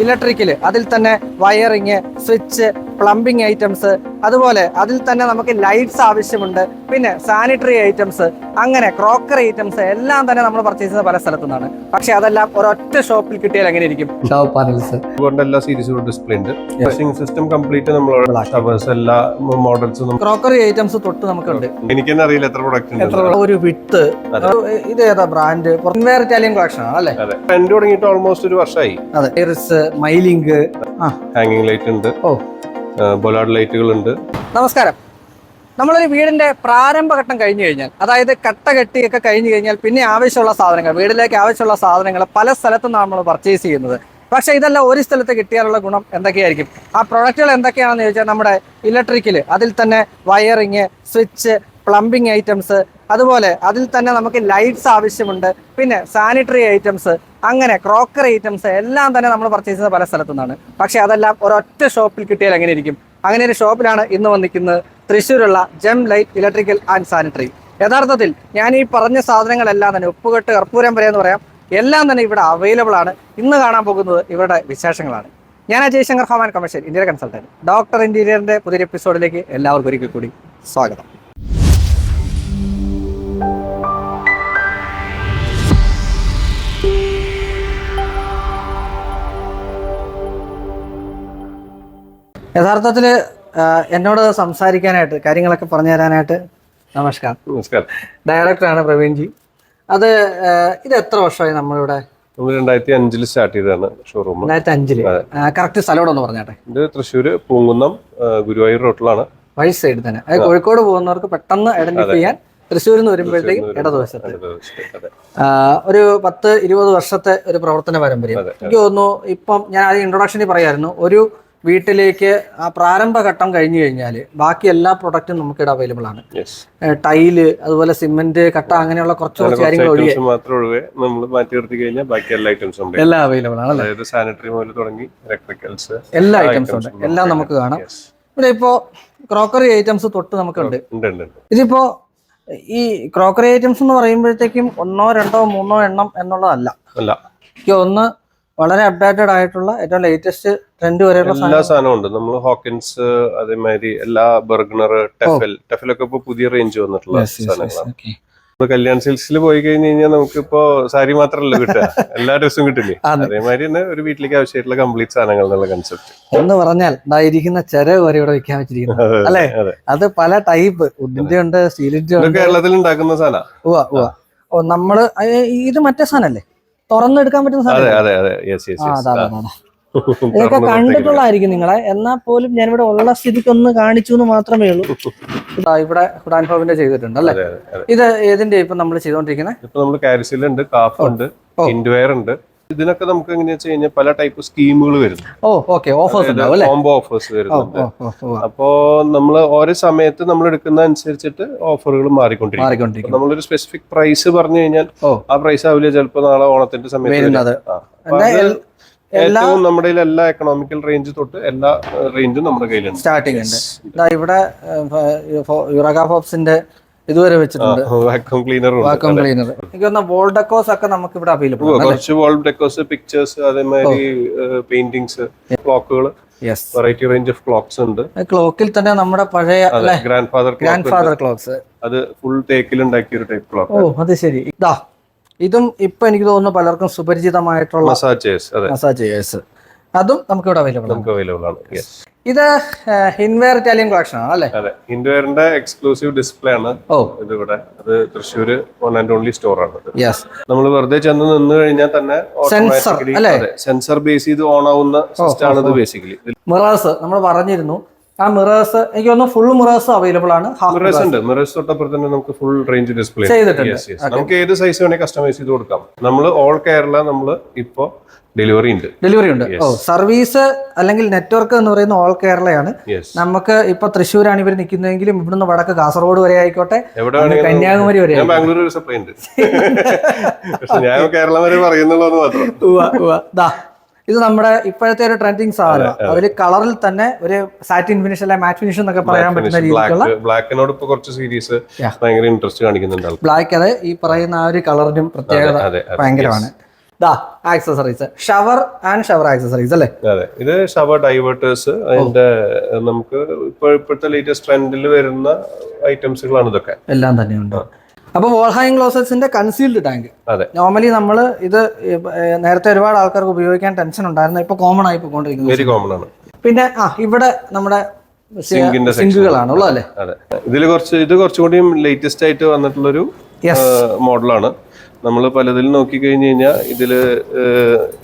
Electrical. അതിൽ തന്നെ wiring switch plumbing items അതുപോലെ അതിൽ തന്നെ നമുക്ക് ലൈറ്റ്സ് ആവശ്യമുണ്ട്. പിന്നെ സാനിറ്ററി ഐറ്റംസ് അങ്ങനെ ക്രോക്കറി ഐറ്റംസ് എല്ലാം തന്നെ നമ്മൾ പർച്ചേസ് ചെയ്യുന്നത് പല സ്ഥലത്തു നിന്നാണ് പക്ഷെ അതെല്ലാം ഒരൊറ്റ ഷോപ്പിൽ കിട്ടിയാൽ എങ്ങനെ ഇരിക്കും? എല്ലാ സീരീസും ഡിസ്പ്ലേ ഉണ്ട്. വാഷിംഗ് സിസ്റ്റം കംപ്ലീറ്റ് നമ്മളോട് എല്ലാ മോഡൽസും ക്രോക്കറി ഐറ്റംസ് തൊട്ട് നമുക്കുണ്ട്. എനിക്ക് തന്നെ അറിയില്ല എത്ര പ്രൊഡക്റ്റ് എത്ര ഒരു വിത്ത്. ഇത് ഏതാ ബ്രാൻഡ് ഇറ്റാലിയൻ കളക്ഷൻ ആണ് അല്ലേ? അതെ. ട്രെൻഡ് തുടങ്ങിയിട്ട് ഓൾമോസ്റ്റ് ഒരു വർഷമായി അതെ. ഇറിസ് മൈലിംഗ് ആ. ഹാങ്ങിങ് ലൈറ്റ് ഉണ്ട്. ഓ. ബൊലാഡ് ലൈറ്റുകൾ ഉണ്ട് നമസ്കാരം. നമ്മളൊരു വീടിന്റെ പ്രാരംഭഘട്ടം കഴിഞ്ഞു കഴിഞ്ഞാൽ അതായത് കട്ട കെട്ടിയൊക്കെ കഴിഞ്ഞു കഴിഞ്ഞാൽ പിന്നെ ആവശ്യമുള്ള സാധനങ്ങൾ വീട്ടിലേക്ക് ആവശ്യമുള്ള സാധനങ്ങൾ പല സ്ഥലത്തു നമ്മൾ പർച്ചേസ് ചെയ്യുന്നത്. പക്ഷേ ഇതെല്ലാം ഒരു സ്ഥലത്ത് കിട്ടിയാലുള്ള ഗുണം എന്തൊക്കെയായിരിക്കും? ആ പ്രൊഡക്റ്റുകൾ എന്തൊക്കെയാണെന്ന് ചോദിച്ചാൽ നമ്മുടെ ഇലക്ട്രിക്കൽ അതിൽ തന്നെ വയറിങ് സ്വിച്ച് പ്ലംബിംഗ് ഐറ്റംസ് അതുപോലെ അതിൽ തന്നെ നമുക്ക് ലൈറ്റ്സ് ആവശ്യമുണ്ട്. പിന്നെ സാനിറ്ററി ഐറ്റംസ് അങ്ങനെ ക്രോക്കറി ഐറ്റംസ് എല്ലാം തന്നെ നമ്മൾ പർച്ചേസ് ചെയ്യുന്നത് പല സ്ഥലത്തു നിന്നാണ് പക്ഷേ അതെല്ലാം ഒരൊറ്റ ഷോപ്പിൽ കിട്ടിയാൽ എങ്ങനെ ഇരിക്കും? അങ്ങനെ ഒരു ഷോപ്പിലാണ് ഇന്ന് വന്നിരിക്കുന്നത് തൃശ്ശൂരുള്ള gem light electrical and sanitary യഥാർത്ഥത്തിൽ ഞാൻ ഈ പറഞ്ഞ സാധനങ്ങളെല്ലാം തന്നെ ഉപ്പുകെട്ട് കർപ്പൂരം വരെ എന്ന് പറയാം എല്ലാം തന്നെ ഇവിടെ അവൈലബിൾ ആണ്. ഇന്ന് കാണാൻ പോകുന്നത് ഇവരുടെ വിശേഷങ്ങളാണ്. ഞാൻ Ajay Shankar home and commercial Indian consultant doctor ഇന്റീരിയറിന്റെ പുതിയ എപ്പിസോഡിലേക്ക് എല്ലാവർക്കും ഒരിക്കൽ കൂടി സ്വാഗതം. യഥാർത്ഥത്തിൽ എന്നോട് സംസാരിക്കാനായിട്ട് കാര്യങ്ങളൊക്കെ പറഞ്ഞു തരാനായിട്ട് നമസ്കാരം. നമസ്കാരം. ഡയറക്ടറാണ് പ്രവീൺജി അത് ഇത് എത്ര വർഷമായി നമ്മളിവിടെ? നമ്മൾ രണ്ടായിരത്തി അഞ്ചിൽ സ്റ്റാർട്ട് ചെയ്തതാണ് ഷോറൂം രണ്ടായിരത്തി അഞ്ചിൽ കറക്റ്റ് സ്ഥലം പറഞ്ഞാട്ടെ? ഇത് തൃശ്ശൂര് പൂങ്കുന്നം ഗുരുവായൂർ റോട്ടിലാണ്. വഴി സൈഡ് തന്നെ. അതായത് കോഴിക്കോട് പോകുന്നവർക്ക് പെട്ടെന്ന് ഐഡന്റിഫൈ ചെയ്യാൻ തൃശ്ശൂരിൽ നിന്ന് വരുമ്പോഴത്തേക്കും ഇടതുവശത്ത്. ഒരു പത്ത് ഇരുപത് വർഷത്തെ ഒരു പ്രവർത്തന പാരമ്പര്യം. എനിക്ക് തോന്നുന്നു ഇപ്പം ഞാൻ ആദ്യം ഇൻട്രൊഡക്ഷനിൽ പറയായിരുന്നു ഒരു വീട്ടിലേക്ക് ആ പ്രാരംഭഘട്ടം കഴിഞ്ഞു കഴിഞ്ഞാൽ ബാക്കി എല്ലാ പ്രൊഡക്റ്റും നമുക്കിവിടെ അവൈലബിൾ ആണ്. ടൈൽ അതുപോലെ സിമെന്റ് കട്ട അങ്ങനെയുള്ള കുറച്ച് കുറച്ച് കാര്യങ്ങൾ ഒഴികെ മാത്രം ഒഴികെ നമ്മൾ മാറ്റി നിർത്തി കഴിഞ്ഞാൽ ബാക്കി എല്ലാ ഐറ്റംസും ഉണ്ട്. എല്ലാം അവൈലബിൾ ആണ് അതായത് സാനിറ്ററി മുതൽ തുടങ്ങി ഇലക്ട്രിക്കൽസ് എല്ലാ ഐറ്റംസും ഉണ്ട്. എല്ലാം നമുക്ക് കാണാം. ഇവിടെ ഇപ്പോ ക്രോക്കറി ഐറ്റംസ് തൊട്ട് നമുക്കുണ്ട്. ഇതിപ്പോ ഈ ക്രോക്കറി ഐറ്റംസ് എന്ന് പറയുമ്പോഴത്തേക്കും ഒന്നോ രണ്ടോ മൂന്നോ എണ്ണം എന്നുള്ളതല്ല. എനിക്ക് ഒന്ന് വളരെ അപ്ഡേറ്റഡ് ആയിട്ടുള്ള ഏറ്റവും ലേറ്റസ്റ്റ് ട്രെൻഡ് വരെയുള്ള എല്ലാ സാധനവും ഉണ്ട്. നമ്മൾ ഹോക്കിൻസ് അതേമാതിരി എല്ലാ ബർഗണർ ടെഫൽ ടെഫലൊക്കെ ഇപ്പൊ പുതിയ റേഞ്ച് വന്നിട്ടുള്ള സാധനങ്ങളാണ്. കല്യാൺ സിൽസിൽ പോയി കഴിഞ്ഞു കഴിഞ്ഞാൽ നമുക്ക് ഇപ്പോ സാരി മാത്രമല്ല കിട്ടുക. എല്ലാ ഡ്രസ്സും കിട്ടില്ലേ? അതെ. അതേമാതിരി തന്നെ ഒരു വീട്ടിലേക്ക് ആവശ്യമായിട്ടുള്ള കംപ്ലീറ്റ് സാധനങ്ങൾ എന്നുള്ള കൺസെപ്റ്റ് എന്ന് പറഞ്ഞാൽ ഇരിക്കുന്ന ചെരവ് വരെ ഇവിടെ വെക്കാൻ വെച്ചിരിക്കുന്നു. അല്ലേ? അത്. പല ടൈപ്പ് വുഡിന്റെ ഉണ്ട് സ്റ്റീലിന്റെ ഉണ്ട്. കേരളത്തിൽ ഉണ്ടാക്കുന്ന സാധനം. നമ്മൾ ഇത് മറ്റേ സാധനല്ലേ? തുറന്നെടുക്കാൻ പറ്റുന്ന സാധനം. ഇതൊക്കെ കണ്ടിട്ടുള്ളതായിരിക്കും നിങ്ങളെ. എന്നാൽ പോലും ഇവിടെ ഉള്ള സ്ഥിതിക്ക് ഒന്ന് കാണിച്ചു എന്ന് മാത്രമേ ഉള്ളൂ. ഇവിടെ ഹുഡാൻ ഫോമിന്റെ ചെയ്തിട്ടുണ്ട് അല്ലേ? ഇത് ഏതിന്റെ ഇപ്പൊ നമ്മൾ ചെയ്തോണ്ടിരിക്കുന്നത് ഇപ്പൊ നമ്മൾ കാരിസിലുണ്ട് കാഫുണ്ട് കാഫ് ഉണ്ട്. ഇൻഡ്വെയർ ഉണ്ട്. ഇതിനൊക്കെ നമുക്ക് എങ്ങനെയാ വെച്ച് കഴിഞ്ഞാൽ പല ടൈപ്പ് സ്കീമുകൾ വരുന്നു. Oh okay offers combo offers വരുന്നുണ്ട്. അപ്പോ നമ്മൾ ഓരോ സമയത്ത് നമ്മൾ എടുക്കുന്ന അനുസരിച്ചിട്ട് ഓഫറുകൾ മാറിക്കൊണ്ടിരിക്കും. നമ്മളൊരു സ്പെസിഫിക് പ്രൈസ് പറഞ്ഞു കഴിഞ്ഞാൽ ആ പ്രൈസ് ആവില്ല ചിലപ്പോൾ നാളെ ഓണത്തിന്റെ സമയത്ത് ഏറ്റവും നമ്മുടെ എല്ലാ എക്കണോമിക്കൽ റേഞ്ച് തൊട്ട് എല്ലാ റേഞ്ചും നമ്മുടെ കയ്യിലുണ്ട്. സ്റ്റാർട്ടിംഗ് ഉണ്ട്. ഇവിടെ യുറഗ ഫോപ്സിന്റെ ഇതുവരെ വെച്ചിട്ടുണ്ട്. വാക്യൂം ക്ലീനർ വാക്വം ക്ലീനർ എനിക്ക് തോന്നുന്ന വോൾഡക്കോസ് ഒക്കെ നമുക്ക് ഇവിടെ അവൈലബിൾ കുറച്ച് വോൾ ഡെക്കോസ് പിക്ചേഴ്സ് അതേമാതിരി പെയിന്റിങ്സ് ക്ലോക്കുകൾ വെറൈറ്റി റേഞ്ച് ഓഫ് ക്ലോക്സ് ഉണ്ട്. ക്ലോക്കിൽ തന്നെ നമ്മുടെ പഴയ grandfather grandfather clocks അത് ഫുൾ തേക്കിൽ ഉണ്ടാക്കിയ ഒരു ടൈപ്പ് ക്ലോക്ക് ഓ അത് ശരി. ഇതാ ഇതും ഇപ്പൊ എനിക്ക് തോന്നുന്നു പലർക്കും സുപരിചിതമായിട്ടുള്ള മസാജ് ചേസ് അതെ നമുക്ക് ഇവിടെ അവൈലബിൾ നമുക്ക് അവൈലബിൾ ആണ്. ഇത് ഹിൻവെയർ ഇറ്റാലിയൻ കളക്ഷൻ ആണ് അല്ലേ? അതെ. ഇൻഡോറിന്റെ എക്സ്ക്ലൂസീവ് ഡിസ്പ്ലേ ആണ് ഓ. ഇത് ഇവിടെ അത് Thrissur one and only store ആണ് യെസ് നമ്മൾ വെറുതെ ചെന്ന് നിന്ന് കഴിഞ്ഞാൽ തന്നെ സെൻസർ അല്ലേ? സെൻസർ ബേസ് ചെയ്ത് ഓൺ ആവുന്ന സിസ്റ്റം ആണ് ഇത് ബേസിക്കലി മിറേഴ്സ് നമ്മൾ പറഞ്ഞിരുന്നു. ആ മിറേഴ്സ് എനിക്ക് തോന്നുന്നു ഫുൾ മിറേഴ്സ് അവൈലബിൾ ആണ്. മിറേഴ്സ് ഉണ്ട്. മിറേഴ്സ് തൊട്ടപ്പുറത്ത് തന്നെ നമുക്ക് ഫുൾ റേഞ്ച് ഡിസ്പ്ലേ ചെയ്തിട്ടുണ്ട്. നമുക്ക് ഏത് സൈസ് വേണമെങ്കിൽ കസ്റ്റമൈസ് ചെയ്ത് കൊടുക്കാം. നമ്മൾ ഓൾ കേരള നമ്മൾ ഇപ്പോ ഡെലിവറി ഉണ്ട്. ഡെലിവറി ഉണ്ട്. ഓ സർവീസ് അല്ലെങ്കിൽ നെറ്റ്വർക്ക് എന്ന് പറയുന്ന ഓൾ കേരളയാണ്. നമുക്ക് ഇപ്പൊ തൃശ്ശൂരാണ് ഇവർ നിൽക്കുന്നതെങ്കിലും ഇവിടുന്ന് വടക്ക് കാസർഗോഡ് വരെ ആയിക്കോട്ടെ. കന്യാകുമാരി വരെ ഞാൻ ബാംഗ്ലൂർ ഒരു സപ്ലൈ ഉണ്ട്. ഞാൻ കേരളം വരെ പറയുന്നുള്ളൂ എന്ന് മാത്രം. ഉവ്വ, ഉവ്വ. ദാ ഇത് നമ്മുടെ ഇപ്പോഴത്തെ ഒരു ട്രെൻഡിങ് സാധനം. അതിൽ കളറിൽ തന്നെ ഒരു സാറ്റിൻ ഫിനിഷ് അല്ലെ മാറ്റ് ഫിനിഷ് എന്നൊക്കെ പറയാൻ പറ്റുന്ന രീതിയിലുള്ള ബ്ലാക്ക് ബ്ലാക്കിനോട് ഇപ്പൊ കുറച്ച് സീരീസ് ഭയങ്കര ഇൻട്രസ്റ്റ് കാണിക്കുന്നുണ്ട് ബ്ലാക്ക് അത് ഈ പറയുന്ന ആ ഒരു കളറിനും പ്രത്യേകത ഭയങ്കരമാണ്. ദാ accessories shower and shower accessories അല്ലേ? അതെ ഇത് ഷവർ ഡൈവേർട്ടേഴ്സ് അതിന്റെ നമുക്ക് ഇപ്പോഴത്തെ ലേറ്റസ്റ്റ് ട്രെൻഡിൽ വരുന്ന ഐറ്റംസുകളാണ് ഇതൊക്കെ. എല്ലാം തന്നെ ഉണ്ട് അപ്പൊ അപ്പോൾ വോൾഹാങ് ക്ലോസറ്റ്സിന്റെ കൺസീൽഡ് ടാങ്ക് അതെ. നോർമലി നമ്മൾ ഇത് നേരത്തെ ഒരുപാട് ആൾക്കാർക്ക് ഉപയോഗിക്കാൻ ടെൻഷൻ ഉണ്ടായിരുന്നു. ഇപ്പൊ കോമൺ ആയി പോയിക്കൊണ്ടിരിക്കുന്നത് വെരി കോമൺ ആണ്. പിന്നെ ആ ഇവിടെ നമ്മുടെ സിങ്കിന്റെ സിങ്കുകളാണ് അല്ലേ അതെ. ഇതിൽ കുറച്ച് ഇത് കുറച്ചുകൂടി ലേറ്റസ്റ്റ് ആയിട്ട് വന്നിട്ടുള്ള ഒരു മോഡലാണ് നമ്മൾ പലതിലും നോക്കി കഴിഞ്ഞ് കഴിഞ്ഞാൽ ഇതിൽ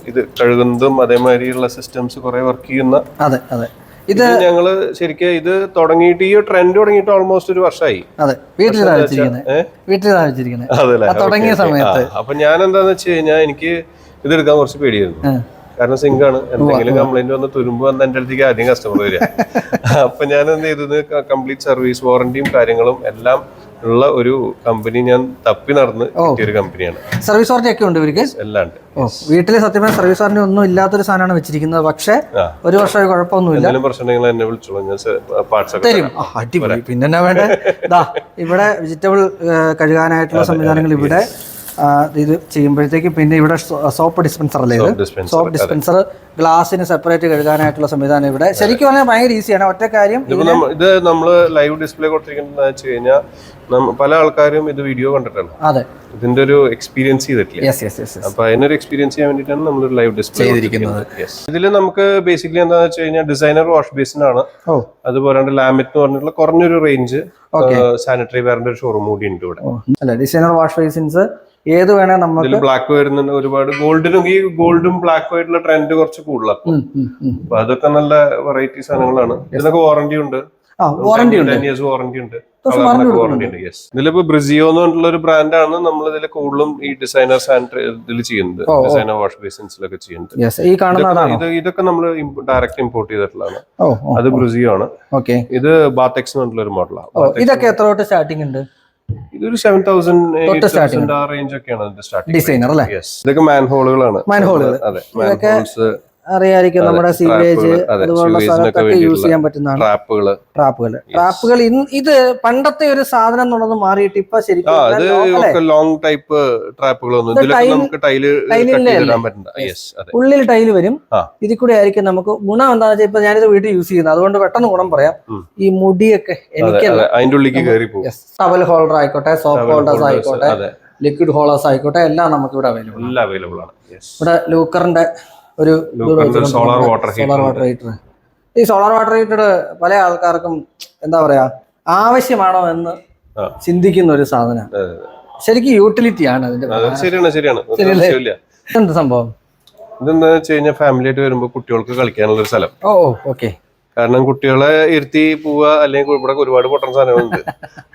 ഇത് കഴുകുന്നതും അതേമാതിരിയുള്ള സിസ്റ്റംസ് കുറെ വർക്ക് ചെയ്യുന്ന അതെ അതെ. ഇത് ഞങ്ങൾ ഞങ്ങൾ ശരിക്കും ഇത് തുടങ്ങിയിട്ട് ഈ ട്രെൻഡ് തുടങ്ങിയിട്ട് ഓൾമോസ്റ്റ് ഒരു വർഷമായി അതെ വീട്ടിലാണ് തുടങ്ങിയ. സമയത്ത്. അപ്പൊ ഞാൻ എന്താന്ന് വെച്ച് കഴിഞ്ഞാൽ എനിക്ക് ഇത് എടുക്കാൻ കുറച്ച് പേടിയായിരുന്നു. കാരണം സിങ്ക് ആണ്. എന്തെങ്കിലും കംപ്ലൈന്റ് വന്ന് തുരുമ്പ് വന്ന എന്റെ അടുത്തേക്ക് ആദ്യം കസ്റ്റമർ വരിക അപ്പൊ ഞാൻ എന്ത് ചെയ്തത് കംപ്ലീറ്റ് സർവീസ് വാറന്റിയും കാര്യങ്ങളും എല്ലാം ഉള്ള ഒരു കമ്പനി ഞാൻ തപ്പി നടന്ന് ഒരു കമ്പനിയാണ് സർവീസ് വാറന്റി ഒക്കെ ഉണ്ട് ഇവർക്ക് എല്ലാം ഉണ്ട്. വീട്ടിൽ സത്യം പറഞ്ഞാൽ സർവീസ് വാറന്റി ഒന്നും ഇല്ലാത്തൊരു സാധനമാണ് വെച്ചിരിക്കുന്നത്. പക്ഷേ ഒരു വർഷം കുഴപ്പമൊന്നുമില്ല. എന്തെങ്കിലും എന്നെ വിളിച്ചോളൂ. ഞാൻ പാർട്സ് ഒക്കെ തരും. അടിപൊളി. പിന്നെ എന്നാ വേണ്ടേ ഇവിടെ വെജിറ്റബിൾ കഴുകാനായിട്ടുള്ള സംവിധാനങ്ങൾ ഇവിടെ. ഇത് ചെയ്യുമ്പോഴത്തേക്ക് പിന്നെ ഇവിടെ സോപ്പ് ഡിസ്പെൻസർ അല്ലേ ഇത്? സോപ്പ് ഡിസ്പെൻസർ ഗ്ലാസിന് സെപ്പറേറ്റ് കഴുകാനായിട്ടുള്ള സംവിധാനം ഇവിടെ. ശരിക്കും പറഞ്ഞാൽ ഭയങ്കര ഈസിയാണ് ഒറ്റ കാര്യം ഇത് നമ്മൾ ലൈവ് ഡിസ്പ്ലേ കൊടുത്തിരിക്കുന്നത് വെച്ച് കഴിഞ്ഞാൽ പല ആൾക്കാരും ഇത് വീഡിയോ കണ്ടിട്ടാണ്. അതെ. ഇതിന്റെ ഒരു എക്സ്പീരിയൻസ് ചെയ്തിട്ടില്ല. അപ്പൊ അതിനൊരു എക്സ്പീരിയൻസ് ചെയ്യാൻ വേണ്ടിയിട്ടാണ് നമ്മൾ ലൈവ് ഡിസ്പ്ലേ ചെയ്തിരിക്കുന്നത്. ഇതിൽ നമുക്ക് ബേസിക്കലി എന്താണെന്ന് വെച്ച് കഴിഞ്ഞാൽ ഡിസൈനർ വാഷ് ബേസിൻ ആണ്. ഓ. അതുപോലെ ലാമിറ്റ് എന്ന് പറഞ്ഞിട്ടുള്ള കുറഞ്ഞൊരു റേഞ്ച് സാനിറ്ററി വെയറിന്റെ ഒരു ഷോറൂം കൂടി ഉണ്ട് ഇവിടെ. അല്ല ഡിസൈനർ വാഷ് ബേസിൻസ് ഏത് വേണേ നമുക്ക് ബ്ലാക്ക് വരുന്നുണ്ട് ഒരുപാട് ഗോൾഡിനും ഈ ഗോൾഡും ബ്ലാക്ക് ആയിട്ടുള്ള ട്രെൻഡ് കുറച്ച് കൂടുതലാണ്. അപ്പൊ അതൊക്കെ നല്ല വെറൈറ്റി സാധനങ്ങളാണ്. ഇതിനൊക്കെ വാറന്റി ഉണ്ട്. വാറന്റി ഉണ്ട്. ടെൻ ഇയേഴ്സ് വാറണ്ടി ഉണ്ട്. ഇതിലിപ്പോ ബ്രിസിയോ എന്ന് പറഞ്ഞിട്ടുള്ള ഒരു ബ്രാൻഡാണ് നമ്മൾ ഇതിൽ കൂടുതലും ഈ ഡിസൈനർ ഇതിൽ ചെയ്യുന്നത്. ഡിസൈനർ വാഷ് ബേസിൻസിലൊക്കെ ചെയ്യുന്നത്. ഇതൊക്കെ നമ്മൾ ഡയറക്റ്റ് ഇമ്പോർട്ട് ചെയ്തിട്ടുള്ളതാണ്. അത് ബ്രിസിയോ ആണ്. ഓക്കെ ഇത് ബാത്തെക്സ് എന്ന് പറഞ്ഞിട്ടുള്ള ഒരു മോഡലാണ് ഇതൊക്കെ എത്ര തൊട്ട് സ്റ്റാർട്ടിംഗ് ഉണ്ട്? ഇതൊരു സെവൻ തൗസൻഡ് ഡിസൈനർ അല്ലേ? ഇതൊക്കെ മാൻഹോളുകളാണ് Manhole-കൾ. അതെ മാൻഹോൾസ് അറിയായിരിക്കും നമ്മുടെ സീവേജ് അതുപോലുള്ള സ്ഥലത്തൊക്കെ യൂസ് ചെയ്യാൻ പറ്റുന്നതാണ്. ട്രാപ്പുകൾ ട്രാപ്പുകൾ ട്രാപ്പുകൾ ഇത് പണ്ടത്തെ ഒരു സാധനം എന്നുള്ളത് മാറിയിട്ട് ഇപ്പൊ ശരിക്കും ലോങ് ടൈപ്പ് ട്രാപ്പുകളൊന്നും ഉള്ളിൽ ടൈൽ വരും. ഇതിൽ കൂടെ ആയിരിക്കും നമുക്ക് ഗുണം എന്താണെന്ന് വെച്ചാൽ ഇപ്പൊ ഞാനിത് വീട്ടിൽ യൂസ് ചെയ്യുന്നത്. അതുകൊണ്ട് പെട്ടെന്ന് ഗുണം പറയാം. ഈ മുടിയൊക്കെ അതെ എനിക്കല്ല. അതിന്റെ ഉള്ളിലേക്ക് കയറി പോകും ടവൽ ഹോൾഡർ ആയിക്കോട്ടെ സോപ്പ് ഹോൾഡേഴ്സ് ആയിക്കോട്ടെ ലിക്വിഡ് ഹോളേഴ്സ് ആയിക്കോട്ടെ എല്ലാം നമുക്ക് ഇവിടെ അവൈലബിൾ അവൈലബിൾ ആണ്. ഇവിടെ ലൂക്കറിന്റെ ഒരു solar water solar water heater ഈ സോളാർ വാട്ടർ ഹീറ്റർ പല ആൾക്കാർക്കും എന്താ പറയാ ആവശ്യമാണോ എന്ന് ചിന്തിക്കുന്ന ഒരു സാധനം ശരിക്കും യൂട്ടിലിറ്റി ആണ് അതിന്റെ ശരിയാണ് ശരിയാണ്? എന്ത് സംഭവം? ഇതെന്താ വെച്ച് കഴിഞ്ഞാൽ ഫാമിലി ആയിട്ട് വരുമ്പോൾ കുട്ടികൾക്ക് കളിക്കാനുള്ള ഒരു സ്ഥലം. Oh okay. കാരണം കുട്ടികളെ ഇരുത്തി പോവുക അല്ലെങ്കിൽ ഇവിടെ ഒരുപാട് പൊട്ടൻ സാധനങ്ങളുണ്ട്.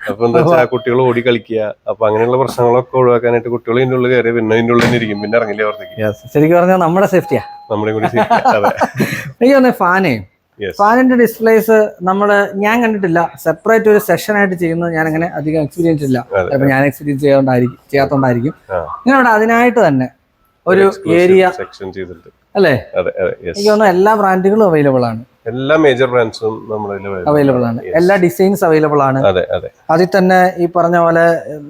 അപ്പൊ എന്താ വെച്ചാൽ കുട്ടികൾ ഓടി കളിക്കുക അപ്പൊ അങ്ങനെയുള്ള പ്രശ്നങ്ങളൊക്കെ ഒഴിവാക്കാനായിട്ട് കുട്ടികൾ ഇതിന്റെ ഉള്ളിൽ കയറി പിന്നെ ഇതിന്റെ ഉള്ളിൽ തന്നെ ഇരിക്കും പിന്നെ ഇറങ്ങില്ല പുറത്തേക്ക് ശരിക്കും പറഞ്ഞാൽ നമ്മുടെ സേഫ്റ്റിയാ നമ്മുടെ കൂടി എനിക്ക് ഫാനേ. ഫാനിന്റെ ഡിസ്പ്ലേസ് നമ്മൾ ഞാൻ കണ്ടിട്ടില്ല. സെപ്പറേറ്റ് ഒരു സെഷൻ ആയിട്ട് ചെയ്യുന്നത് ഞാൻ അങ്ങനെ അധികം എക്സ്പീരിയൻസ് ഇല്ല. അപ്പൊ ഞാൻ എക്സ്പീരിയൻസ് ചെയ്യാത്തോണ്ടായിരിക്കും. ചെയ്യാത്തോണ്ടായിരിക്കും. നിങ്ങളുടെ അതിനായിട്ട് തന്നെ ഒരു ഏരിയ സെക്ഷൻ ചെയ്തിട്ടുണ്ട്. അല്ലേ? എനിക്ക് തോന്നുന്നു എല്ലാ ബ്രാൻഡുകളും അവൈലബിൾ ആണ്. എല്ലാ മേജർ ബ്രാൻഡ്സും അവൈലബിൾ ആണ്. എല്ലാ ഡിസൈൻസ് അവൈലബിൾ ആണ്. അതെ അതെ. അതിൽ തന്നെ ഈ പറഞ്ഞ പോലെ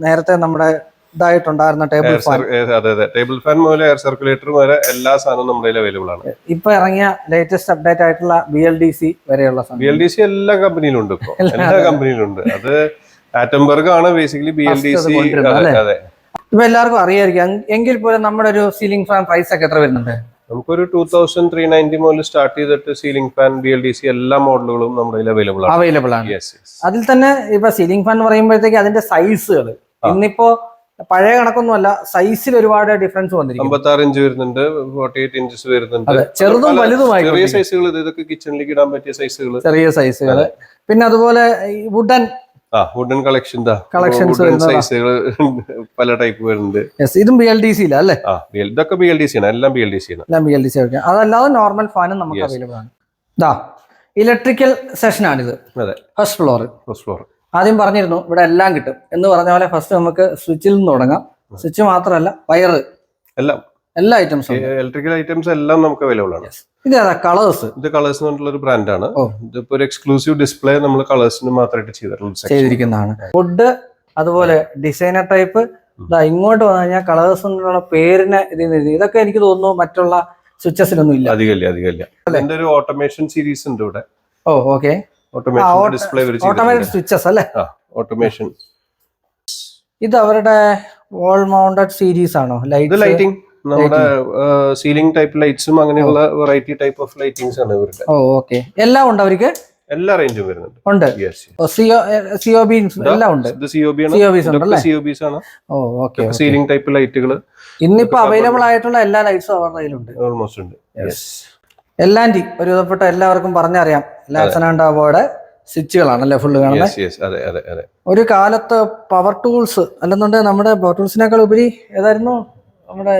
നേരത്തെ നമ്മുടെ ഇതായിട്ടുണ്ടായിരുന്ന ടേബിൾ ഫാൻ അതെ അതെ. ടേബിൾ ഫാൻ മുതൽ എയർ സർക്കുലേറ്റർ വരെ എല്ലാ സാധനവും നമ്മുടെ കയ്യിൽ അവൈലബിൾ ആണ്. ഇപ്പൊ ഇറങ്ങിയ ലേറ്റസ്റ്റ് അപ്ഡേറ്റ് ആയിട്ടുള്ള ബി എൽ ഡി സി വരെയുള്ള ബി എൽ ഡി സി എല്ലാ കമ്പനിയിലും ഉണ്ട് ഇപ്പൊ. എല്ലാ കമ്പനിയിലും ഉണ്ട് അത് ആറ്റംബർഗ് ആണ് basically B L D C അതെ ഇപ്പൊ എല്ലാവർക്കും അറിയായിരിക്കും. എങ്കിൽ പോലും നമ്മുടെ ഒരു സീലിംഗ് ഫാൻ പ്രൈസ് ഒക്കെ എത്ര വരുന്നുണ്ട്? നമുക്കൊരു ടൂ തൗസൻഡ് ത്രീ നയന്റി മുതൽ സ്റ്റാർട്ട് ചെയ്തിട്ട് ceiling fan B L D C എല്ലാ മോഡലുകളും നമ്മുടെ കയ്യിൽ അവൈലബിൾ ആണ്. അവൈലബിൾ ആണ്. അതിൽ തന്നെ ഇപ്പൊ സീലിംഗ് ഫാൻ എന്ന് പറയുമ്പോഴത്തേക്ക് അതിന്റെ സൈസുകൾ ഇന്നിപ്പോ പഴയ കണക്കൊന്നുമല്ല സൈസിൽ ഒരുപാട് ഡിഫറൻസ് വന്നിരിക്കും ഇഞ്ച് വരുന്നുണ്ട് ഫോർട്ടി എയ്റ്റ് ഇഞ്ചസ് വരുന്നുണ്ട് ചെറുതും വലുതുമായി ചെറിയ സൈസുകൾ ഇതൊക്കെ കിച്ചണിലേക്ക് ഇടാൻ പറ്റിയ സൈസുകൾ ചെറിയ സൈസുകൾ പിന്നെ അതുപോലെ വുഡൻ ആ വുഡൻ കളക്ഷൻ കളക്ഷൻസ്. സൈസുകൾ പല ടൈപ്പ് വരുന്നുണ്ട്. ഇതും ബി എൽ ഡി അല്ലേ? ഇതൊക്കെ ബി എൽ ഡി സി ആണ് എല്ലാം ബി എൽ ഡി സി ആണ് എല്ലാം ബി എൽ ഡി സി അതല്ലാതെ നോർമൽ ഫാനും നമുക്ക്. അവൈലബിൾ ആണ്. ഇലക്ട്രിക്കൽ സെഷനാണിത് അതെ. ഫസ്റ്റ് ഫ്ലോർ ഫസ്റ്റ് ഫ്ലോർ ആദ്യം പറഞ്ഞിരുന്നു ഇവിടെ എല്ലാം കിട്ടും. എന്ന് പറഞ്ഞ പോലെ ഫസ്റ്റ് നമുക്ക് സ്വിച്ചിൽ നിന്ന് തുടങ്ങാം. സ്വിച്ച് മാത്രമല്ല വയറ് എല്ലാം. എല്ലാ ഐറ്റംസും ഇലക്ട്രിക്കൽ ഐറ്റംസ് എല്ലാം നമുക്ക് അവൈലബിൾ ആണ്. ഇത് കളേഴ്സ് ഇത് കളേഴ്സ് എന്നുള്ള ഒരു ബ്രാൻഡാണ്. ഇതിപ്പോ ഒരു എക്സ്ക്ലൂസീവ് ഡിസ്പ്ലേ നമ്മൾ കളേഴ്സിന് മാത്രമായിട്ട് ചെയ്തിട്ടുള്ള. ചെയ്തിരിക്കുന്നതാണ്. ഫുഡ് അതുപോലെ ഡിസൈനർ ടൈപ്പ് ഇങ്ങോട്ട് വന്നു കഴിഞ്ഞാൽ കളേഴ്സ് എന്നുള്ള പേരിനെ ഇതിൽ ഇതൊക്കെ എനിക്ക് തോന്നുന്നു മറ്റുള്ള സ്വിച്ചസിലൊന്നും ഇല്ല. അധികമില്ല അധികമില്ല എന്റെ ഒരു ഓട്ടോമേഷൻ സീരീസ് ഉണ്ട് ഇവിടെ. ഓ ഓക്കെ ഡിസ്പ്ലേ ഓട്ടോമാറ്റിക് സ്വിച്ചസ് അല്ലേ? ഓട്ടോമേഷൻ ഇത് അവരുടെ വോൾ മൗണ്ടഡ് സീരീസ് ആണോ? ലൈറ്റ് ലൈറ്റിംഗ് നമ്മുടെ സീലിംഗ് ടൈപ്പ് ലൈറ്റ്സും അങ്ങനെയുള്ള വെറൈറ്റി ടൈപ്പ് ഓഫ് ലൈറ്റിംഗ്സ് ആണ് ഇവരുടെ. ഓ ഓക്കെ എല്ലാം ഉണ്ട് അവർക്ക്? എല്ലാ റേഞ്ചും വരുന്നുണ്ട്. ഉണ്ട്. എല്ലാം ഉണ്ട്. ആണ്. ഓ ഓക്കെ സീലിംഗ് ടൈപ്പ് ലൈറ്റുകൾ ഇന്നിപ്പോ അവൈലബിൾ ആയിട്ടുള്ള എല്ലാ ലൈറ്റ്സും അവരുടെ കയ്യിലുണ്ട്. ഓൾമോസ്റ്റ് ഉണ്ട്. യെസ് എല്ലാന്റി ഒരു വിധപ്പെട്ട എല്ലാവർക്കും പറഞ്ഞറിയാം. ലാസനാണ്ടാവോടെ സ്വിച്ചുകളാണല്ലേ ഫുള്ള് കാണുന്നത് ഒരു കാലത്ത് പവർ ടൂൾസ് അല്ലെന്നുണ്ടെങ്കിൽ നമ്മുടെ പവർ ടൂൾസിനേക്കാൾ ഉപരി ഏതായിരുന്നു? നമ്മുടെ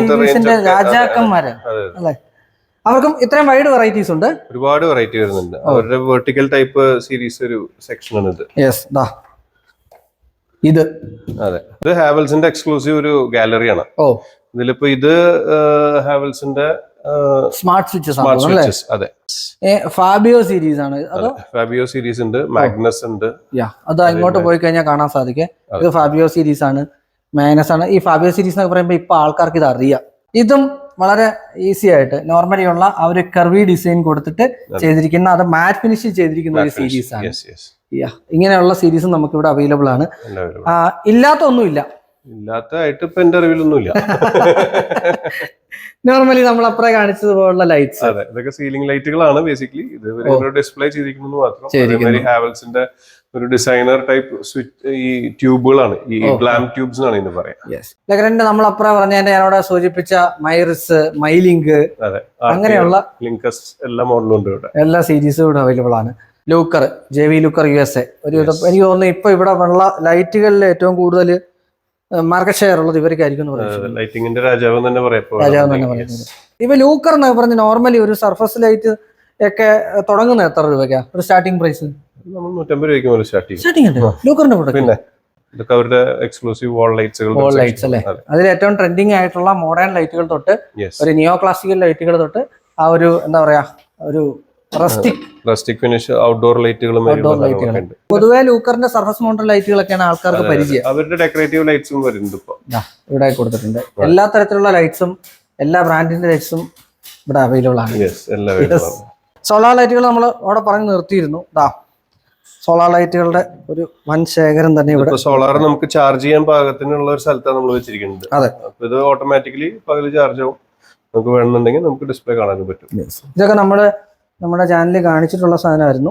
റേഞ്ച് ബിസിന്റെ രാജാക്കന്മാര് അല്ലെ? അവർക്കും ഇത്രയും വൈഡ് വെറൈറ്റീസ് ഉണ്ട്. ഒരുപാട് വെറൈറ്റി വരുന്നുണ്ട്. അവരുടെ വെർട്ടിക്കൽ ടൈപ്പ് സീരീസ് ഒരു സെക്ഷൻ ആണ് ഇത്. യെസ് ദാ. ഇത്. അതെ. ഇത് ഹാവൽസിന്റെ എക്സ്ക്ലൂസീവ് ഒരു ഗാലറിയാണ് ഓ. ഇതിലിപ്പോ ഇത് ഹാവൽസിന്റെ സ്മാർട്ട് സ്വിച്ചസ് സ്മാർട്ട് സ്വിച്ചസ് അതെ. ഫാബിയോ സീരീസ് ആണ്. ഫാബിയോ സീരീസ് ഉണ്ട് മാഗ്നസ് ഉണ്ട്. അത് അങ്ങോട്ട് പോയി കഴിഞ്ഞാൽ കാണാൻ സാധിക്കേ. ഇത് ഫാബിയോ സീരീസ് ആണ് മാഗ്നസ് ആണ്. ഈ ഫാബിയോ സീരീസ് എന്നൊക്കെ പറയുമ്പോൾ ഇപ്പൊ ആൾക്കാർക്ക് ഇത് അറിയാം. ഇതും വളരെ ഈസി ആയിട്ട് നോർമലി ഉള്ള ആ ഒരു കർവി ഡിസൈൻ കൊടുത്തിട്ട് ചെയ്തിരിക്കുന്ന അത് മാറ്റ് ഫിനിഷ് ചെയ്തിരിക്കുന്ന ഒരു സീരീസ് ആണ്. ഇങ്ങനെയുള്ള സീരീസും നമുക്ക് ഇവിടെ അവൈലബിൾ ആണ്. ഇല്ലാത്ത ഒന്നുമില്ല. ഇല്ലാത്തതായിട്ട് ഇപ്പൊ എന്റെ അറിവിലൊന്നുമില്ല. നോർമലി നമ്മൾ അപ്പുറം കാണിച്ചതുപോലുള്ള ലൈറ്റ്സ് അതെ ഇതൊക്കെ സീലിംഗ് ലൈറ്റുകളാണ് ബേസിക്കലി ഇത് ഡിസ്പ്ലേ ചെയ്തിരിക്കുന്നത് മാത്രം. അതേമാതിരി ഹാവൽസിന്റെ ഒരു ഡിസൈനർ ടൈപ്പ് സ്വിച്ച് ഈ ട്യൂബുകളാണ് ഈ ഗ്ലാം ട്യൂബ്സ് എന്നാണ് ഇതിന് പറയാം. നമ്മൾ അപ്പുറം പറഞ്ഞ ഞാനവിടെ സൂചിപ്പിച്ച മൈറിസ് മൈലിങ്ക് അതെ അങ്ങനെയുള്ള ലിങ്കസ് എല്ലാ മോഡലും ഉണ്ട് ഇവിടെ. എല്ലാ സീരീസും ഇവിടെ അവൈലബിൾ ആണ്. Luker J V Luker U S A ഒരു എനിക്ക് തോന്നുന്നു ഇപ്പൊ ഇവിടെ ഉള്ള ലൈറ്റുകളിൽ ഏറ്റവും കൂടുതൽ മാർക്കറ്റ് ഷെയർ ഉള്ളത് ഇവർക്കായിരിക്കും ലൈറ്റിംഗിന്റെ രാജാവ് തന്നെ ഇപ്പൊ രാജാവ് തന്നെ പറയുന്നത് ഇപ്പൊ ലൂക്കർ എന്നൊക്കെ പറഞ്ഞ നോർമലി ഒരു സർഫസ് ലൈറ്റ് ഒക്കെ തുടങ്ങുന്ന എത്ര രൂപയ്ക്കാ? ഒരു സ്റ്റാർട്ടിംഗ് പ്രൈസ് നമ്മൾ നൂറ്റമ്പത് രൂപയ്ക്ക് മുതൽ സ്റ്റാർട്ട് ചെയ്യും. സ്റ്റാർട്ടിംഗ് ഉണ്ട് ലൂക്കറിന്റെ പ്രൊഡക്റ്റ് പിന്നെ ഇതൊക്കെ അവരുടെ എക്സ്ക്ലൂസീവ് വാൾ ലൈറ്റ്സുകൾ ലൈറ്റ്സ് അല്ലേ? അതിൽ ഏറ്റവും ട്രെൻഡിങ് ആയിട്ടുള്ള മോഡേൺ ലൈറ്റുകൾ തൊട്ട് ഒരു നിയോ ക്ലാസിക്കൽ ലൈറ്റുകൾ തൊട്ട് ആ ഒരു എന്താ പറയാ ഒരു റസ്റ്റിക്. ഫിനിഷ് ഔട്ട്ഡോർ ലൈറ്റുകളും ഔട്ട്ഡോർ. ഉണ്ട്. പൊതുവെ ലൂക്കറിന്റെ സർഫസ് മോണ്ടർ ലൈറ്റുകളൊക്കെയാണ് ആൾക്കാർക്ക് പരിചയം. അവരുടെ ഡെക്കറേറ്റീവ് ലൈറ്റ്സും വരുന്നുണ്ട് ഇപ്പൊ. ഇവിടെ കൊടുത്തിട്ടുണ്ട്. എല്ലാ തരത്തിലുള്ള ലൈറ്റ്സും എല്ലാ ബ്രാൻഡിന്റെ ലൈറ്റ്സും ഇവിടെ അവൈലബിൾ ആണ്. സോളാർ ലൈറ്റുകൾ നമ്മൾ അവിടെ പറഞ്ഞ് നിർത്തിയിരുന്നു. ദാ സോളാർ ലൈറ്റുകളുടെ ഒരു വൻ ശേഖരം തന്നെ ഇവിടെ. സോളാർ നമുക്ക് ചാർജ് ചെയ്യാൻ പാകത്തിനുള്ള ഒരു സ്ഥലത്താണ് നമ്മൾ വെച്ചിരിക്കുന്നത്. അതെ. അപ്പൊ ഇത് ഓട്ടോമാറ്റിക്കലി പകൽ ചാർജ് ആവും. നമുക്ക് വേണമെന്നുണ്ടെങ്കിൽ നമുക്ക് ഡിസ്പ്ലേ കാണാനും പറ്റും. ഇതൊക്കെ നമ്മൾ നമ്മുടെ ചാനലിൽ കാണിച്ചിട്ടുള്ള സാധനമായിരുന്നു.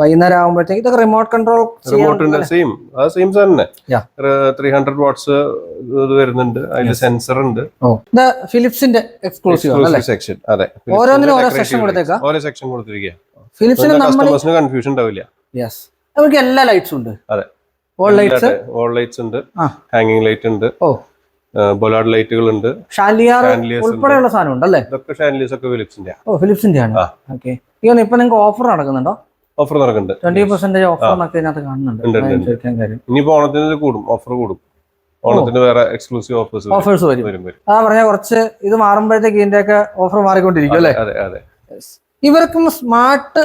വൈകുന്നേരം ആകുമ്പോഴത്തേക്ക് ഇതൊക്കെ റിമോട്ട് കൺട്രോൾ റിമോട്ടിന്റെ സെയിം ആ സെയിം സാധനം. ത്രീ ഹൺഡ്രഡ് വാട്ട്സ് ഇത് വരുന്നുണ്ട്. അതിൽ സെൻസർ ഉണ്ട്. ഫിലിപ്സിന്റെ എക്സ്ക്ലൂസീവ് സെക്ഷൻ അതെ. ഓരോന്നിനും ഓരോ സെക്ഷൻ കൊടുത്തേക്കാം? ഓരോ സെക്ഷൻ കൊടുത്തിരിക്കുക ഫിലിപ്സിന് കസ്റ്റമേഴ്സിന് കൺഫ്യൂഷൻ ഉണ്ടാവില്ല. യെസ് അവർക്ക് എല്ലാ ലൈറ്റ്സും ഉണ്ട്. അതെ. ഓൾ ലൈറ്റ്സ് ഓൾ ലൈറ്റ്സ് ഉണ്ട്. ഹാങ്ങിങ് ലൈറ്റ് ഉണ്ട്. ഓ. ബൊലാഡ് ലൈറ്റുകൾ ഉണ്ട്. ഉൾപ്പെടെയുള്ള സാധനം ഉണ്ട് അല്ലേ ഇതൊക്കെ ഷാൻലിയസ് ഒക്കെ ഫിലിപ്സിന്റെ ഓ ഫിലിപ്സിന്റെ ആണ്. ഓക്കെ. ഇപ്പൊ ഇപ്പൊ നിങ്ങൾക്ക് ഓഫർ നടക്കുന്നുണ്ടോ? ഓഫർ നടക്കുന്നുണ്ട്. ട്വന്റി പെർസെന്റേജ് ഓഫർ ഇതിനകത്ത് കാണുന്നുണ്ട്. ഇനിയിപ്പോ ഓണത്തിന് കൂടും. ഓഫർ കൂടും. ഓണത്തിന് വേറെ എക്സ്ക്ലൂസീവ് ഓഫേഴ്സ് ഓഫേഴ്സ് വരും. ആ പറഞ്ഞ കുറച്ച് ഇത് മാറുമ്പോഴത്തേക്ക് ഇതിന്റെ ഒക്കെ ഓഫർ മാറിക്കൊണ്ടിരിക്കും അല്ലേ? അതെ അതെ. ഇവർക്കും സ്മാർട്ട്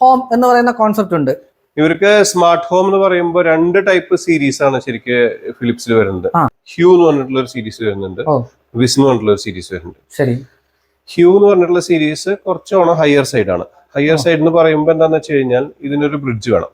ഹോം എന്ന് പറയുന്ന കോൺസെപ്റ്റ് ഉണ്ട്. ഇവർക്ക് സ്മാർട്ട് ഹോം എന്ന് പറയുമ്പോൾ രണ്ട് ടൈപ്പ് സീരീസ് ആണ് ശരിക്ക് ഫിലിപ്സിൽ വരുന്നത്. ഹ്യൂ എന്ന് പറഞ്ഞിട്ടുള്ള ഒരു സീരീസ് വരുന്നുണ്ട്. വിസ് എന്ന് പറഞ്ഞിട്ടുള്ള ഒരു സീരീസ് വരുന്നുണ്ട്. ഹ്യൂ എന്ന് പറഞ്ഞിട്ടുള്ള സീരീസ് കുറച്ചോണം ഹയർ സൈഡ് ആണ്. ഹയർ സൈഡ് എന്ന് പറയുമ്പോൾ എന്താന്ന് വെച്ച് കഴിഞ്ഞാൽ ഇതിനൊരു ബ്രിഡ്ജ് വേണം.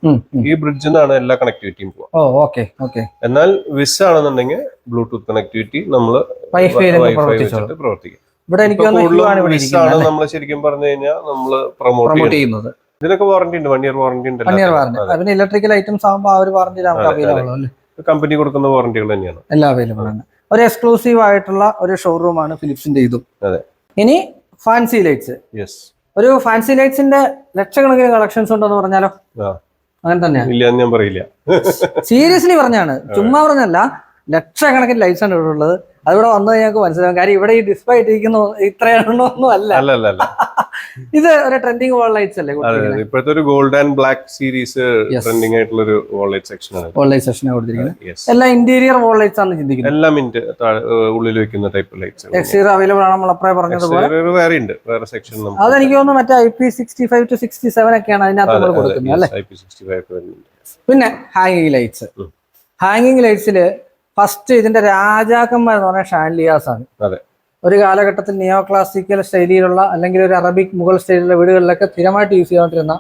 ഈ ബ്രിഡ്ജിൽ നിന്നാണ് എല്ലാ കണക്ടിവിറ്റിയും പോകുക ഓ ഓക്കെ ഓക്കെ. എന്നാൽ വിസ് ആണെന്നുണ്ടെങ്കിൽ ബ്ലൂടൂത്ത് കണക്ടിവിറ്റി നമ്മൾ വെച്ചിട്ട് പ്രവർത്തിക്കും. ഇവിടെ എനിക്ക് വിസ് ആണ് നമ്മൾ ശരിക്കും പറഞ്ഞു കഴിഞ്ഞാൽ നമ്മൾ പ്രൊമോട്ട് ചെയ്യുന്നത്. ഇതിനൊക്കെ വാറന്റി ഉണ്ട് വൺ ഇയർ വാറന്റി ഉണ്ട് വൺ ഇയർ വാറന്റി പിന്നെ ഇലക്ട്രിക്കൽ ഐറ്റംസ് ആകുമ്പോൾ ആ ഒരു വാറന്റി നമുക്ക് അവൈലബിൾ അല്ലേ? കമ്പനി കൊടുക്കുന്ന വാറന്റികൾ തന്നെയാണ്. എല്ലാം അവൈലബിൾ ആണ്. ഒരു എക്സ്ക്ലൂസീവ് ആയിട്ടുള്ള ഒരു ഷോറൂം ആണ് ഫിലിപ്സിന്റെ ഇതും. അതെ. ഇനി ഫാൻസി ലൈറ്റ്സ് യെസ് ഒരു ഫാൻസി ലൈറ്റ്സിന്റെ ലക്ഷക്കണക്കിന് കളക്ഷൻസ് ഉണ്ടെന്ന് പറഞ്ഞാലോ. അങ്ങനെ തന്നെയാണ് ഇല്ല ഞാൻ പറയില്ല. സീരിയസ്ലി പറഞ്ഞാണ്. ചുമ്മാ പറഞ്ഞല്ല. ലക്ഷക്കണക്കിന് ലൈറ്റ്സ് ആണ് ഇവിടെ ഉള്ളത്. അതിവിടെ വന്നത് ഞങ്ങൾക്ക് മനസ്സിലാവും. കാര്യം ഇവിടെ ഈ ഡിസ്പ്ലേ ഇട്ടിരിക്കുന്ന ഇത്രയാണോന്നും അല്ല. അല്ല അല്ല അല്ല. ഇത് ഒരു ട്രെൻഡിങ് വാൾ ലൈറ്റ്സ് അല്ലേ ഇപ്പോഴത്തെ ഒരു gold and black series trending ആയിട്ടുള്ള ഒരു വോളൈറ്റ് സെക്ഷൻ ആണ്. വാൾ ലൈറ്റ് സെക്ഷൻ കൊടുത്തിരിക്കുന്നത്. എല്ലാം ഇന്റീരിയർ വോൾ ലൈറ്റ്സ് ആണ് ചിന്തിക്കുന്നത്. എല്ലാം ഉള്ളിൽ വെക്കുന്ന ടൈപ്പ് ലൈറ്റ്സ് എക്സ്റ്റീരിയർ അവൈലബിൾ ആണ് നമ്മൾ പറഞ്ഞത് പറഞ്ഞതുപോലെ. വേറെ ഉണ്ട്. വേറെ സെക്ഷൻ അതെനിക്ക് തോന്നുന്നു മറ്റേ I P sixty five to sixty seven ഒക്കെയാണ് അതിനകത്ത് നമ്മൾ കൊടുക്കുന്നത് അല്ലേ? ഐ പി സിക്സ്റ്റി ഫൈവ് പിന്നെ ഹാങ്ങിങ് ലൈറ്റ്സ്. ഹാങ്ങിങ് ലൈറ്റ്സിൽ ഫസ്റ്റ് ഇതിന്റെ രാജാക്കന്മാർ എന്ന് പറഞ്ഞാൽ ഷാൻലിയാസ് ആണ് അതെ. ഒരു കാലഘട്ടത്തിൽ നിയോ ക്ലാസിക്കൽ ശൈലിയിലുള്ള അല്ലെങ്കിൽ ഒരു അറബിക് മുഗൾ സ്റ്റൈലിലുള്ള വീടുകളിലൊക്കെ സ്ഥിരമായിട്ട് യൂസ് ചെയ്തുകൊണ്ടിരുന്ന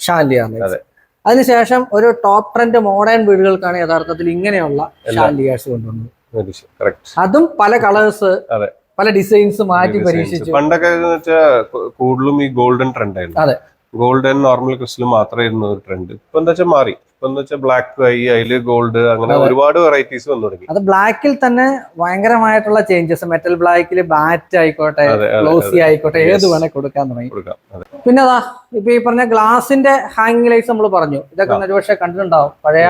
ഷാൻലിയാസ്. അതെ. അതിനുശേഷം ഒരു ടോപ്പ് ട്രെൻഡ് മോഡേൺ വീടുകൾക്കാണ് യഥാർത്ഥത്തിൽ ഇങ്ങനെയുള്ള ഷാൻലിയാസ് കൊണ്ടുവന്നത്. അതും പല കളേഴ്സ്. പല ഡിസൈൻസ് മാറ്റി പരീക്ഷിച്ചു. പണ്ടൊക്കെ കൂടുതലും ഈ ഗോൾഡൻ ട്രെൻഡ് ആയിരുന്നു. അതെ. ഗോൾഡൻ നോർമൽ ക്രിസ്റ്റൽ മാത്രമായിരുന്നു ഒരു ട്രെൻഡ് ഇപ്പൊ എന്താ വെച്ചാൽ മാറി. ഇപ്പൊ എന്താ വെച്ചാൽ ബ്ലാക്ക് ഐ അതിൽ ഗോൾഡ് അങ്ങനെ ഒരുപാട് വെറൈറ്റീസ് വന്നു തുടങ്ങി. അത് ബ്ലാക്കിൽ തന്നെ ഭയങ്കരമായിട്ടുള്ള ചേഞ്ചസ് മെറ്റൽ ബ്ലാക്കിൽ ബാറ്റ് ആയിക്കോട്ടെ ഗ്ലോസി ആയിക്കോട്ടെ ഏത് വേണേ കൊടുക്കാൻ തുടങ്ങി. പിന്നെ അതാ ഇപ്പൊ ഈ പറഞ്ഞ ഗ്ലാസിന്റെ ഹാങ്ങിങ് ലൈറ്റ്സ് നമ്മൾ പറഞ്ഞു. ഇതൊക്കെ. ഒരുപക്ഷെ കണ്ടിട്ടുണ്ടാവും. പഴയ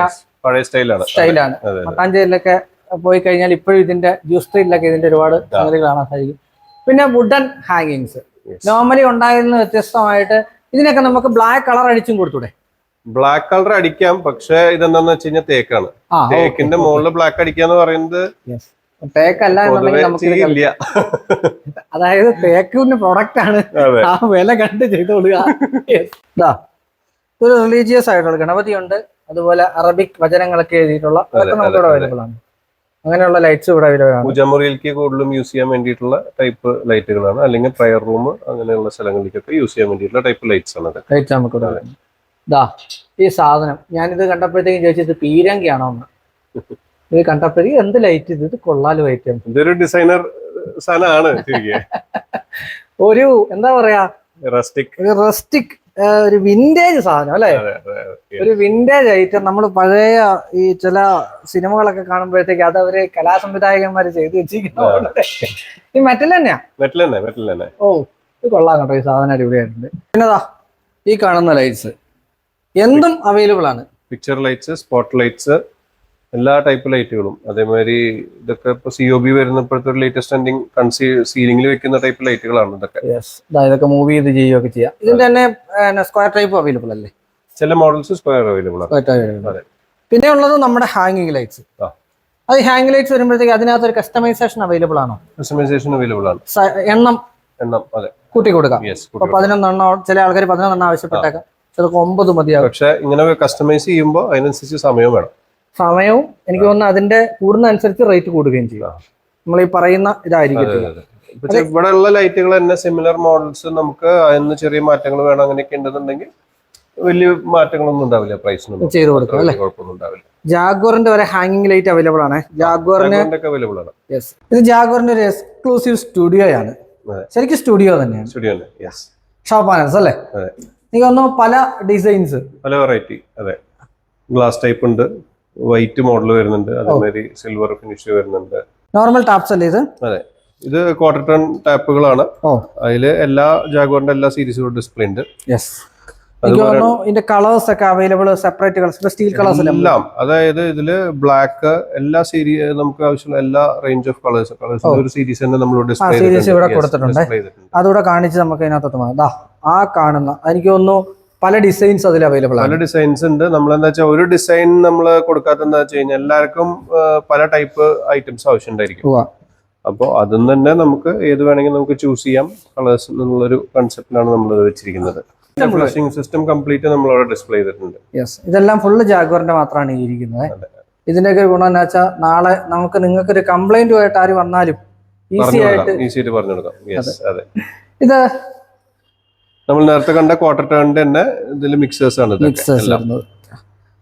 പഴയ സ്റ്റൈലാണ് സ്റ്റൈലാണ് മട്ടാഞ്ചേരിയിലൊക്കെ പോയി കഴിഞ്ഞാൽ ഇപ്പോഴും ഇതിന്റെ ജ്യൂസ് സ്ട്രീറ്റിലൊക്കെ ഇതിന്റെ ഒരുപാട് സംഗതി കാണാൻ സാധിക്കും. പിന്നെ വുഡൻ ഹാങ്ങിങ്സ് നോർമലി ഉണ്ടായിരുന്ന വ്യത്യസ്തമായിട്ട് ഇതിനൊക്കെ നമുക്ക് ബ്ലാക്ക് കളർ അടിച്ചും കൊടുത്തൂടെ? ബ്ലാക്ക് കളർ അടിക്കാം പക്ഷെ ഇതെന്താന്ന് വെച്ച് കഴിഞ്ഞാൽ തേക്കാണ്. തേക്കിന്റെ മുകളിൽ ബ്ലാക്ക് അടിക്കാന്ന് പറയുന്നത് തേക്കല്ല എന്നുണ്ടെങ്കിൽ നമുക്ക് അതായത് തേക്കിന്റെ പ്രൊഡക്റ്റ് ആണ് ആ വില കണ്ട് ചെയ്തോളുക ഒരു റിലീജിയസ് ആയിട്ടുള്ള ഗണപതിയുണ്ട്. അതുപോലെ അറബിക് വചനങ്ങളൊക്കെ എഴുതിയിട്ടുള്ള അതൊക്കെ അതെ, നമുക്ക് ഇവിടെ അതെ. അവൈലബിൾ ആണ്. അങ്ങനെയുള്ള ലൈറ്റ്സ് ഇവിടെ അവൈലബിൾ പൂജമുറിയിലേക്ക് കൂടുതലും യൂസ് ചെയ്യാൻ വേണ്ടിയിട്ടുള്ള ടൈപ്പ് ലൈറ്റുകളാണ് അല്ലെങ്കിൽ പ്രയർ റൂം അങ്ങനെയുള്ള സ്ഥലങ്ങളിലേക്കൊക്കെ യൂസ് ചെയ്യാൻ വേണ്ടിയിട്ടുള്ള ടൈപ്പ് ലൈറ്റ്സ് ആണ് ലൈറ്റ്സ് നമുക്ക് ഇവിടെ ദാ ഈ സാധനം. ഞാനിത് കണ്ടപ്പോഴത്തേക്കും ചോദിച്ചത് പീരങ്കിയാണോ എന്ന്. ഇത് കണ്ടപ്പോഴേ എന്ത് ലൈറ്റ് ഇത്? ഇത് കൊള്ളാലോ ഐറ്റം ഇതൊരു ഡിസൈനർ സാധനമാണ്. ഒരു എന്താ പറയാ? റസ്റ്റിക് റെസ്റ്റിക് ഒരു വിന്റേജ് സാധനം അല്ലെ. ഒരു വിന്റേജ് ഐറ്റം നമ്മൾ പഴയ ഈ ചില സിനിമകളൊക്കെ കാണുമ്പോഴത്തേക്ക് അത് അവർ കലാസംവിധായകന്മാര് ചെയ്തു വെച്ചിരിക്കുന്ന ഈ മെറ്റൽ തന്നെയാ? മെറ്റൽ തന്നെ മെറ്റൽ തന്നെ. ഓ ഇത് കൊള്ളാം കേട്ടോ ഈ സാധനം അടിപൊളിയായിട്ടുണ്ട്. പിന്നെതാ ഈ കാണുന്ന ലൈറ്റ്സ് എന്തും അവൈലബിൾ ആണ്. പിക്ചർ ലൈറ്റ്സ് സ്പോട്ട് ലൈറ്റ്സ് എല്ലാ ടൈപ്പ് ലൈറ്റുകളും അതേമാതിരി ഇതൊക്കെ ഇപ്പൊ സി ഒ ബി വരുന്നപ്പോഴത്തെ ഒരു ലേറ്റസ്റ്റ് എൻഡിങ് കൺസീ സീലിംഗിൽ വെക്കുന്ന ടൈപ്പ് ലൈറ്റുകളാണ് ഇതൊക്കെ. ഇതൊക്കെ മൂവ് ചെയ്ത് ചെയ്യുകയൊക്കെ ചെയ്യാം. ഇതിന് തന്നെ സ്ക്വയർ ടൈപ്പ് അവൈലബിൾ അല്ലേ? ചില മോഡൽസ് സ്ക്വയർ അവൈലബിൾ ആണ്. പിന്നെ ഉള്ളത് നമ്മുടെ ഹാങ്ങിങ് ലൈറ്റ്സ് ആ. അത് ഹാങ് ലൈറ്റ്സ് വരുമ്പോഴത്തേക്ക് അതിനകത്ത് ഒരു കസ്റ്റമൈസേഷൻ അവൈലബിൾ ആണോ? കസ്റ്റമൈസേഷൻ അവൈലബിൾ ആണ്. എണ്ണം എണ്ണം അതെ. കൂട്ടി കൊടുക്കാം. ഇപ്പൊ പതിനൊന്നെണ്ണം ചില ആൾക്കാർ പതിനൊന്നെണ്ണം ആവശ്യപ്പെട്ടേക്കാം. ചിലപ്പോൾ ഒമ്പത് മതിയാകും പക്ഷെ ഇങ്ങനെ കസ്റ്റമൈസ് ചെയ്യുമ്പോൾ അതിനനുസരിച്ച് സമയം വേണം. സമയവും എനിക്ക് തോന്നുന്നു അതിന്റെ കൂടുന്ന അനുസരിച്ച് റേറ്റ് കൂടുകയും ചെയ്യും. നമ്മൾ ഈ പറയുന്ന ഇതായിരിക്കും. ഇവിടെ ഉള്ള ലൈറ്റുകൾ തന്നെ സിമിലർ മോഡൽസ് നമുക്ക് അതിന് ചെറിയ മാറ്റങ്ങൾ വേണം അങ്ങനെയൊക്കെ ഉണ്ടെന്നുണ്ടെങ്കിൽ വലിയ മാറ്റങ്ങളൊന്നും ഉണ്ടാവില്ല പ്രൈസിനൊന്നും ചെയ്ത് കൊടുക്കും അല്ലെ? കുഴപ്പമൊന്നും ഉണ്ടാവില്ല. ജാഗ്വറിന്റെ വരെ ഹാങ്ങിങ് ലൈറ്റ് അവൈലബിൾ ആണ്. ജാഗ്വറിന് അവൈലബിൾ ആണ്. യെസ് ഇത് ജാഗ്വറിന്റെ ഒരു എക്സ്ക്ലൂസീവ് സ്റ്റുഡിയോ ആണ്. ശരിക്കും സ്റ്റുഡിയോ തന്നെയാണ്. സ്റ്റുഡിയോ യെസ് ഷോപ്പ് പാനൽസ് അല്ലേ. എനിക്ക് തോന്നുന്നു പല ഡിസൈൻസ് പല വെറൈറ്റി അതെ. ഗ്ലാസ് ടൈപ്പ് ഉണ്ട്. വൈറ്റ് മോഡൽ വരുന്നുണ്ട്. അതേമാതിരി സിൽവർ ഫിനിഷ് വരുന്നുണ്ട്. നോർമൽ ടാപ്സ് അല്ലേ ഇത്? അതെ. ഇത് ക്വാർട്ടർ ടൺ ടാപ്പുകളാണ് അതിൽ എല്ലാ ജാഗോറിന്റെ എല്ലാ സീരീസുകളും ഡിസ്പ്ലേ ഉണ്ട്. യെസ് ഇതിന്റെ കളേഴ്സ് ഒക്കെ available separate colours steel colours എല്ലാം അതായത് ഇതിൽ ബ്ലാക്ക് എല്ലാ സീരീസ് നമുക്ക് ആവശ്യമുള്ള എല്ലാ റേഞ്ച് ഓഫ് കളേഴ്സ് കളേഴ്സ് ഒരു സീരീസ് തന്നെ നമ്മൾ ഡിസ്പ്ലേ ഇവിടെ കൊടുത്തിട്ടുണ്ട്. അതുകൂടെ കാണിച്ച് നമുക്ക് ദാ ആ കാണുന്ന എനിക്ക് തോന്നുന്നു പല ഡിസൈൻസ് അതിൽ അവൈലബിൾ പല ഡിസൈൻസ് ഉണ്ട്. നമ്മൾ എന്താ വെച്ചാൽ ഒരു ഡിസൈൻ നമ്മൾ കൊടുക്കാത്ത എന്താ വെച്ച് കഴിഞ്ഞാൽ എല്ലാവർക്കും പല ടൈപ്പ് ഐറ്റംസ് ആവശ്യമുണ്ടായിരിക്കും. അപ്പോൾ അതിൽ തന്നെ നമുക്ക് ഏത് വേണമെങ്കിൽ നമുക്ക് ചൂസ് ചെയ്യാം. കളേഴ്സ് എന്നുള്ളൊരു കൺസെപ്റ്റിലാണ് നമ്മൾ വെച്ചിരിക്കുന്നത്. ഫ്ലഷിംഗ് സിസ്റ്റം കംപ്ലീറ്റ് നമ്മൾ അവിടെ ഡിസ്പ്ലേ ചെയ്തിട്ടുണ്ട്. യെസ് ഇതെല്ലാം ഫുള്ള് ജാഗ്വറിന്റെ മാത്രമാണ് ഈ ഇരിക്കുന്നത്. അതെ. ഇതിന്റെയൊക്കെ ഗുണം എന്ന് വെച്ചാൽ നാളെ നമുക്ക് നിങ്ങൾക്ക് ഒരു കംപ്ലൈന്റ് ആയിട്ട് ആര് വന്നാലും ഈസി ആയിട്ട് ഈസി ആയിട്ട് പറഞ്ഞു കൊടുക്കാം. അതെ. ഇത് നമ്മൾ നേരത്തെ കണ്ട ക്വാർട്ടർ ടേണിന്റെ തന്നെ ഇതിൽ മിക്സേഴ്സ് ആണ്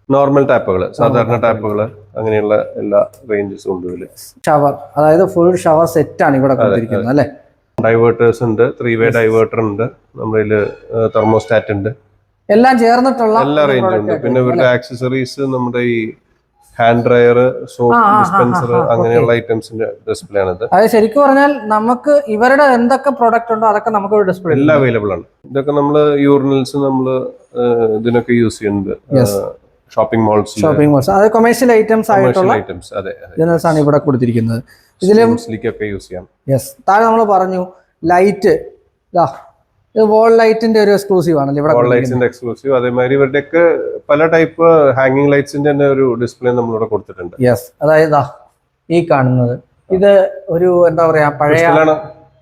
നോർമൽ ടാപ്പുകൾ സാധാരണ ടാപ്പുകൾ അങ്ങനെയുള്ള എല്ലാ റേഞ്ചസും ഉണ്ട് ഇതിൽ ഷവർ അതായത് ഫുൾ ഷവർ സെറ്റ് ആണ് ഇവിടെ കൊടുത്തിരിക്കുന്നത് അല്ലേ? ഡൈവേർട്ടേഴ്സ് ഉണ്ട് ത്രീ വേ ഡൈവേർട്ടർ ഉണ്ട് നമ്മുടെ തെർമോസ്റ്റാറ്റ് ഉണ്ട്. എല്ലാം ചേർന്നിട്ടുള്ള എല്ലാ റേഞ്ചും ഉണ്ട്. പിന്നെ ഇവരുടെ ആക്സസറീസ് നമ്മുടെ ഈ ഹാൻഡ് ഡ്രയർ സോപ്പ് ഡിസ്പെൻസർ അങ്ങനെയുള്ള ഐറ്റംസിന്റെ ഡിസ്പ്ലേ ആണിത്. അത് ശരിക്കും പറഞ്ഞാൽ നമുക്ക് ഇവരുടെ എന്തൊക്കെ പ്രോഡക്റ്റ് ഉണ്ടോ അതൊക്കെ നമുക്ക് ഡിസ്പ്ലേ എല്ലാം അവൈലബിൾ ആണ്. ഇതൊക്കെ നമ്മൾ യൂറിനൽസ് നമ്മൾ ഇതിനൊക്കെ യൂസ് ചെയ്യുന്നുണ്ട്. ഷോപ്പിംഗ് മോൾസ് ഷോപ്പിംഗ് മോൾസ് അത് കൊമേഴ്ഷ്യൽ ഐറ്റംസ് ആയിട്ടുള്ള ഐറ്റംസ് അതെ ജനറൽസ് ആണ് ഇവിടെ കൊടുത്തിരിക്കുന്നത്. ഇതിലും യൂസ് ചെയ്യാം. യെസ് താഴെ നമ്മൾ പറഞ്ഞു ലൈറ്റ് ഇതാ ഇത് വോൾ ലൈറ്റിന്റെ ഒരു എക്സ്ക്ലൂസീവ് ആണല്ലോ ഇവിടെ വോൾ ലൈറ്റ്സിന്റെ എക്സ്ക്ലൂസീവ് അതേമാതിരി ഇവരുടെയൊക്കെ പല ടൈപ്പ് ഹാങ്ങിങ് ലൈറ്റ്സിന്റെ തന്നെ ഒരു ഡിസ്പ്ലേ നമ്മളിവിടെ കൊടുത്തിട്ടുണ്ട്. യെസ് അതായത് ഈ കാണുന്നത്. ഇത് ഒരു എന്താ പറയാ പഴയ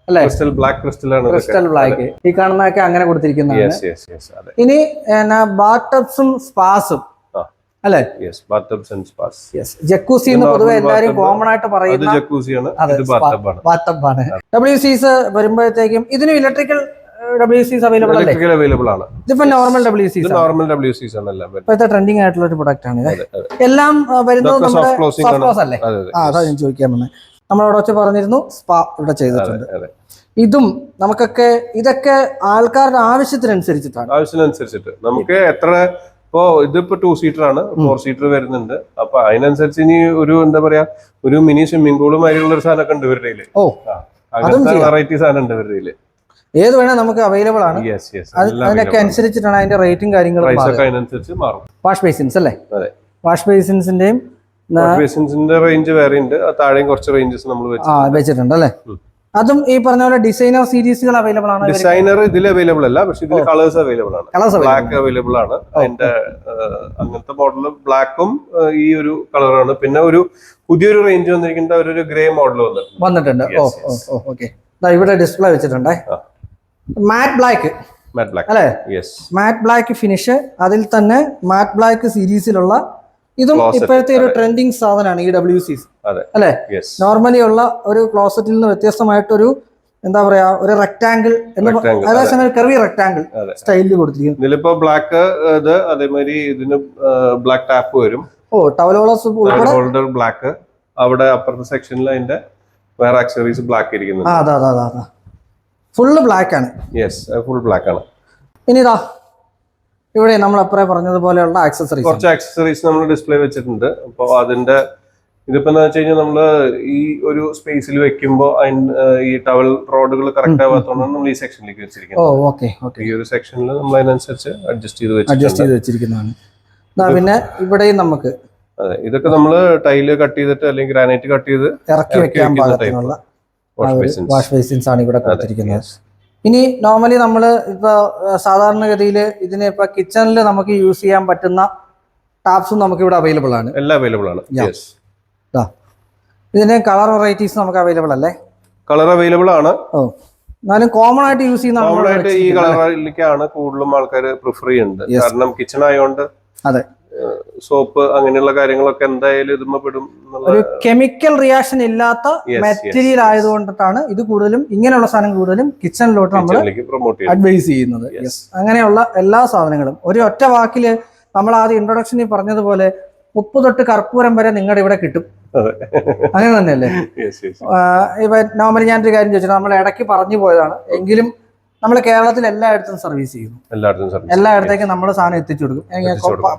അല്ലേ? ക്രിസ്റ്റൽ ബ്ലാക്ക് ക്രിസ്റ്റൽ ആണ് ക്രിസ്റ്റൽ ബ്ലാക്ക് ഈ കാണുന്നതൊക്കെ അങ്ങനെ കൊടുത്തിരിക്കുന്നതാണ്. ഇനി ബാത്തബ്സും സ്പാസും. അല്ലേ? Bathtubs and spas yes Jacuzzi എന്ന് പൊതുവെ എല്ലാവരും. കോമൺ ആയിട്ട് അത് പറയുന്ന ജക്കൂസിയാണ് അതെ ഇത് ബാത്തബ് ആണ്. ബാത്തബാണ് ഡബ്ല്യു സീസ് വരുമ്പോഴത്തേക്കും ഇതിനും ഇലക്ട്രിക്കൽ ഡബ്ല്യു സീസ് അവൈലബിൾ അല്ലേ? ഇലക്ട്രിക്കൽ അവൈലബിൾ ആണ്. ഇതിപ്പോ നോർമൽ ഡബ്ല്യു ഇത് സീസ് നോർമൽ ഡബ്ല്യു സീസ് ആണ് എല്ലാം. ഇപ്പോഴത്തെ ട്രെൻഡിങ് ആയിട്ടുള്ള ഒരു പ്രൊഡക്റ്റ് ആണ് ഇത്. എല്ലാം ആ, വരുന്നത് നമ്മുടെ സോഫ്റ്റ് ക്ലോസ് അല്ലേ? ആ അതാ ഞാൻ ചോദിക്കാൻ വന്നത് നമ്മളവിടെ വെച്ച് പറഞ്ഞിരുന്നു സ്പാ ഇവിടെ ചെയ്തിട്ടുണ്ട്. ഇതും നമുക്കൊക്കെ ഇതൊക്കെ ആൾക്കാരുടെ ആവശ്യത്തിനനുസരിച്ചിട്ടാണ്. ആവശ്യത്തിനനുസരിച്ചിട്ട്. നമുക്ക് എത്ര ഇപ്പോ ഇതിപ്പോ ടൂ സീറ്റർ ആണ് ഫോർ സീറ്റർ വരുന്നുണ്ട്. അപ്പൊ അതിനനുസരിച്ച് ഇനി ഒരു എന്താ പറയാ ഒരു മിനി സ്വിമ്മിംഗ് പൂളും അതിലുള്ള ഒരു സാധനമൊക്കെ ഉണ്ട് ഇവരുടെ ഓ അങ്ങനത്തെ വെറൈറ്റി സാധനം ഉണ്ട് ഇവരുടെ. ഏത് വേണേ നമുക്ക് അവൈലബിൾ ആണ്. അതിനൊക്കെ അനുസരിച്ചിട്ടാണ് അതിന്റെ റേറ്റും കാര്യങ്ങളും വാഷ് ബേസിൻസ് അല്ലേ? വാഷ് ബേസിൻസിന്റെയും ബേസിൻസിന്റെ റേഞ്ച് വേറെ ഉണ്ട്. താഴെയും കുറച്ച് റേഞ്ചസ് നമ്മൾ വെച്ചിട്ടുണ്ട്. അല്ലേ? അതും ഈ പറഞ്ഞ പോലെ ഡിസൈനർ സീരീസുകൾ അവൈലബിൾ ആണ് ഡിസൈനർ ഇതിൽ അവൈലബിൾ അല്ല പക്ഷെ ഇതിൽ കളേഴ്സ് അവൈലബിൾ ആണ്. കളേഴ്സ് ബ്ലാക്ക് അവൈലബിൾ ആണ്. അതിന്റെ അങ്ങനത്തെ മോഡൽ ബ്ലാക്കും ഈ ഒരു കളറാണ് പിന്നെ ഒരു പുതിയൊരു റേഞ്ച് വന്നിരിക്കുന്ന ഒരു ഗ്രേ മോഡൽ വന്നിട്ടുണ്ട്. വന്നിട്ടുണ്ട്. ഓ ഓ ഓക്കെ. ഇവിടെ ഡിസ്പ്ലേ വെച്ചിട്ടുണ്ടേ. മാറ്റ് ബ്ലാക്ക് മാറ്റ് ബ്ലാക്ക് അല്ലേ? യെസ് മാറ്റ് ബ്ലാക്ക് ഫിനിഷ് അതിൽ തന്നെ മാറ്റ് ബ്ലാക്ക് സീരീസിലുള്ള ഇതും ഇപ്പോഴത്തെ ഒരു ട്രെൻഡിങ് സാധനമാണ് ഇ ഡബ്ല്യു സി അല്ലെ? നോർമലി ഉള്ള ഒരു ക്ലോസറ്റിൽ നിന്ന് വ്യത്യസ്തമായിട്ടൊരു എന്താ പറയാ ഒരു റെക്ടാങ്കിൾ അതേസമയം കർവി റെക്ടാങ്കിൾ സ്റ്റൈലിൽ കൊടുത്തിരിക്കുന്നു. ഇതിലിപ്പോ ബ്ലാക്ക് ഇത് അതേമാതിരി ഇതിന് ബ്ലാക്ക് ടാപ്പ് വരും. ഓ ടവലോളസ് ഹോൾഡർ ബ്ലാക്ക് അവിടെ അപ്പുറത്തെ സെക്ഷനിൽ അതിന്റെ വേറെ ആക്സറീസ് ബ്ലാക്ക് ഇരിക്കുന്നു അതാ അതാ അതാ. ഫുള്ള് ബ്ലാക്ക് ആണ്. യെസ് ഫുൾ ബ്ലാക്ക് ആണ്. ഇനി ഇതാ ഇവിടെ നമ്മൾ അപ്പറേ പറഞ്ഞതുപോലെയുള്ള ആക്സസറീസ് കുറച്ച് ആക്സസറീസ് നമ്മൾ ഡിസ്പ്ലേ വെച്ചിട്ടുണ്ട്. അപ്പോൾ അതിന്റെ ഇതിപ്പോ എന്താ വെച്ച് കഴിഞ്ഞാൽ നമ്മൾ ഈ ഒരു സ്പേസിൽ വെക്കുമ്പോൾ ഈ ടവൽ റോഡുകൾ കറക്റ്റ് ആവാത്തതുകൊണ്ടാണ് നമ്മൾ ഈ സെക്ഷനിലേക്ക് വെച്ചിരിക്കുന്നത്. ഈ ഒരു സെക്ഷനിൽ നമ്മൾ അതിനനുസരിച്ച് അഡ്ജസ്റ്റ് ചെയ്ത് അഡ്ജസ്റ്റ് ചെയ്ത് വെച്ചിരിക്കുന്നതാണ്. പിന്നെ ഇവിടെയും നമുക്ക് അതെ ഇതൊക്കെ നമ്മൾ ടൈൽ കട്ട് ചെയ്തിട്ട് അല്ലെങ്കിൽ ഗ്രാനൈറ്റ് കട്ട് ചെയ്ത് ഇറക്കി വെക്കാൻ പാകത്തിനുള്ള വാഷ് ബേസിൻസ് ആണ് ഇവിടെ കൊടുത്തിരിക്കുന്നത്. ഇനി നോർമലി നമ്മൾ ഇപ്പൊ ഏഹ്, സാധാരണഗതിയിൽ ഇതിന് ഇപ്പൊ കിച്ചണിൽ നമുക്ക് യൂസ് ചെയ്യാൻ പറ്റുന്ന ടാപ്സും നമുക്ക് ഇവിടെ അവൈലബിൾ ആണ്. എല്ലാം അവൈലബിൾ ആണ്. ഇതിന് കളർ വെറൈറ്റീസ് നമുക്ക് അവൈലബിൾ അല്ലേ? കളർ അവൈലബിൾ ആണ്. എന്നാലും കോമൺ ആയിട്ട് യൂസ് ചെയ്യുന്ന കോമൺ ആയിട്ട് ഈ കളറിലേക്കാണ് കൂടുതലും ആൾക്കാർ പ്രിഫർ ചെയ്യുന്നത്. കാരണം കിച്ചൺ ആയതുകൊണ്ട് അതെ. സോപ്പ് അങ്ങനെയുള്ള കാര്യങ്ങളൊക്കെ എന്തായാലും ഇതുമ്മ പെടും എന്നുള്ള ഒരു കെമിക്കൽ റിയാക്ഷൻ ഇല്ലാത്ത മെറ്റീരിയൽ. ആയതുകൊണ്ടിട്ടാണ് ഇത് കൂടുതലും ഇങ്ങനെയുള്ള സാധനം കൂടുതലും കിച്ചണിലോട്ട് നമ്മൾ അഡ്വൈസ് ചെയ്യുന്നത്. അങ്ങനെയുള്ള എല്ലാ സാധനങ്ങളും. ഒരു ഒറ്റ വാക്കിൽ നമ്മൾ ആദ്യം ഇൻട്രൊഡക്ഷനിൽ പറഞ്ഞതുപോലെ ഉപ്പ് തൊട്ട് കർപ്പൂരം വരെ നിങ്ങളുടെ ഇവിടെ കിട്ടും. അങ്ങനെ തന്നെയല്ലേ? ഇപ്പൊ നോർമലി ഞാനൊരു കാര്യം ചോദിച്ചു നമ്മൾ ഇടയ്ക്ക് പറഞ്ഞു പോയതാണ്. എങ്കിലും നമ്മൾ കേരളത്തിൽ എല്ലായിടത്തും സർവീസ് ചെയ്യുന്നു. എല്ലായിടത്തും സർവീസ് എല്ലായിടത്തേക്കും നമ്മുടെ സാധനം എത്തിച്ചു കൊടുക്കും.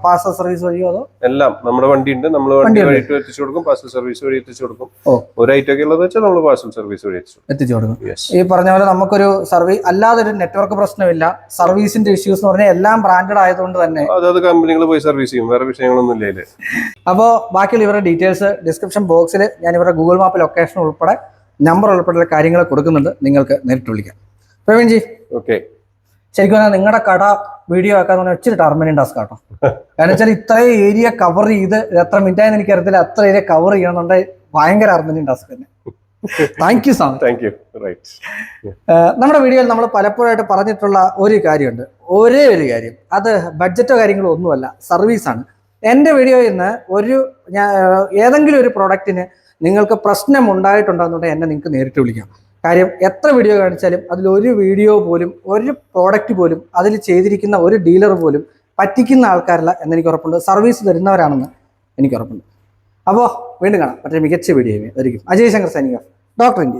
പാസ. സർവീസ് വഴിയോ അതോ? എല്ലാം നമ്മുടെ വണ്ടി ഉണ്ട് നമ്മൾ വണ്ടി വഴി എത്തിച്ചു കൊടുക്കും. പാസൽ സർവീസ് വഴി എത്തിച്ചു കൊടുക്കും. ഒരു ഐറ്റം ഒക്കെ ഉള്ളത് വെച്ചാൽ നമ്മൾ പാർസൽ സർവീസ് വഴി എത്തിച്ചു കൊടുക്കും. എത്തിച്ചു കൊടുക്കും. ഈ പറഞ്ഞ പോലെ നമുക്കൊരു സർവീസ് അല്ലാതെ ഒരു നെറ്റ്വർക്ക് പ്രശ്നമില്ല. സർവീസിന്റെ ഇഷ്യൂസ് എന്ന് പറഞ്ഞാൽ എല്ലാം ബ്രാൻഡഡ് ആയതുകൊണ്ട് തന്നെ. അതായത് കമ്പനികൾ പോയി സർവീസ് ചെയ്യും. വേറെ വിഷയങ്ങളൊന്നും ഇല്ല അപ്പോൾ ബാക്കിയുള്ള ഇവരുടെ ഡീറ്റെയിൽസ് ഡിസ്ക്രിപ്ഷൻ ബോക്സിൽ ഞാൻ ഇവരുടെ ഗൂഗിൾ മാപ്പ് ലൊക്കേഷൻ ഉൾപ്പെടെ നമ്പർ ഉൾപ്പെടെയുള്ള കാര്യങ്ങൾ കൊടുക്കുന്നുണ്ട്. നിങ്ങൾക്ക് നേരിട്ട് വിളിക്കാം. പ്രവീൺജി ഓക്കെ. ശരിക്കും പറഞ്ഞാൽ നിങ്ങളുടെ കട വീഡിയോ ആക്കാൻ പറഞ്ഞാൽ ഒച്ചിരി ടർമിനൽ ടാസ്ക് കേട്ടോ കാരണം വെച്ചാൽ ഇത്രയും ഏരിയ കവർ ചെയ്ത് എത്ര മിനിറ്റ് ആയെന്ന് എനിക്കറിയത്തില്ല. അത്ര ഏരിയ കവർ ചെയ്യണമെന്നുണ്ടെങ്കിൽ ഭയങ്കര അർമനിയൻ ടാസ്ക് തന്നെ. Thank you so thank you right നമ്മുടെ വീഡിയോയിൽ നമ്മൾ പലപ്പോഴായിട്ട് പറഞ്ഞിട്ടുള്ള ഒരു കാര്യമുണ്ട്. ഒരേ ഒരു കാര്യം. അത് ബഡ്ജറ്റോ കാര്യങ്ങളോ ഒന്നുമല്ല. സർവീസാണ് എന്റെ വീഡിയോയിൽ നിന്ന് ഒരു ഞാൻ ഏതെങ്കിലും ഒരു പ്രോഡക്റ്റിന് നിങ്ങൾക്ക് പ്രശ്നം ഉണ്ടായിട്ടുണ്ടെന്നുണ്ടെങ്കിൽ എന്നെ നിങ്ങൾക്ക് നേരിട്ട് വിളിക്കാം. കാര്യം എത്ര വീഡിയോ കാണിച്ചാലും അതിൽ ഒരു വീഡിയോ പോലും ഒരു പ്രോഡക്റ്റ് പോലും അതിൽ ചെയ്തിരിക്കുന്ന ഒരു ഡീലർ പോലും പറ്റിക്കുന്ന ആൾക്കാരല്ല എന്നെനിക്ക് ഉറപ്പുണ്ട്. സർവീസ് തരുന്നവരാണെന്ന് എനിക്ക് ഉറപ്പുണ്ട്. അപ്പോൾ വീണ്ടും കാണാം. മറ്റൊരു മികച്ച വീഡിയോ ആയിരിക്കും അജയ് ശങ്കർ സൈനിക. Doctor India